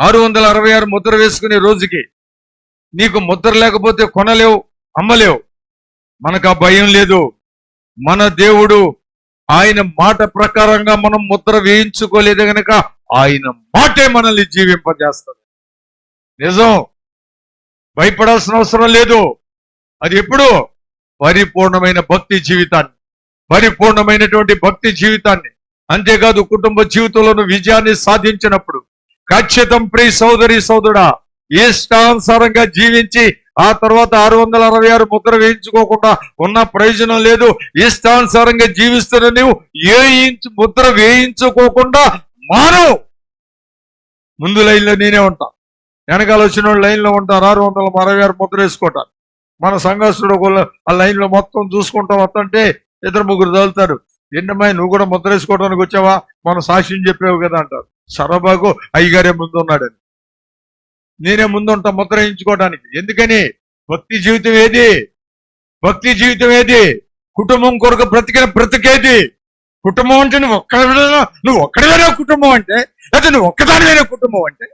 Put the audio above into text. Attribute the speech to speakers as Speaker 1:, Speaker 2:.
Speaker 1: ఆరు వందల అరవై ఆరు ముద్ర వేసుకునే రోజుకి నీకు ముద్ర లేకపోతే కొనలేవు అమ్మలేవు. మనకు ఆ భయం లేదు. మన దేవుడు ఆయన మాట ప్రకారంగా మనం ముద్ర వేయించుకోలేదు గనక ఆయన మాటే మనల్ని జీవింపజేస్తుంది నిజం. భయపడాల్సిన అవసరం లేదు. అది ఎప్పుడు? పరిపూర్ణమైన భక్తి జీవితాన్ని. పరిపూర్ణమైనటువంటి భక్తి జీవితాన్ని. అంతేకాదు కుటుంబ జీవితంలోనూ విజయాన్ని సాధించినప్పుడు ఖచ్చితం ప్రియ సోదరి సోదరుడా ఇష్టానుసారంగా జీవించి ఆ తర్వాత ఆరు వందల అరవై ఆరు ముద్ర వేయించుకోకుండా ఉన్న ప్రయోజనం లేదు. ఇష్టానుసారంగా జీవిస్తున్న నీవు ఏ ఇంచు ముద్ర వేయించుకోకుండా మానవు ముందు లైన్లో నేనే ఉంటా. వెనకాల వచ్చిన వాళ్ళు లైన్లో ఉంటారు. ఆరు వందల అరవై ఆరు ముద్ర వేసుకుంటారు మన సంఘర్షుడు ఆ లైన్లో మొత్తం చూసుకుంటా. వస్తుంటే ఇద్దరు ముగ్గురు తగులుతారు. ఏంటమ్మాయి నువ్వు కూడా ముద్ర వేసుకోవడానికి వచ్చావా? మనం సాక్ష్యం చెప్పావు కదా అంటారు. సరబాగు అయ్యగారే ముందు ఉన్నాడని నేనే ముందుంటా ముద్ర వేయించుకోవడానికి ఎందుకని? భక్తి జీవితం ఏది? భక్తి జీవితం ఏది? కుటుంబం కొరకు బ్రతికిన బ్రతికేది కుటుంబం అంటే నువ్వు ఒక్కడివేనా నువ్వు ఒక్కడైనా కుటుంబం అంటే లేకపోతే నువ్వు ఒక్కదానివేనా కుటుంబం అంటే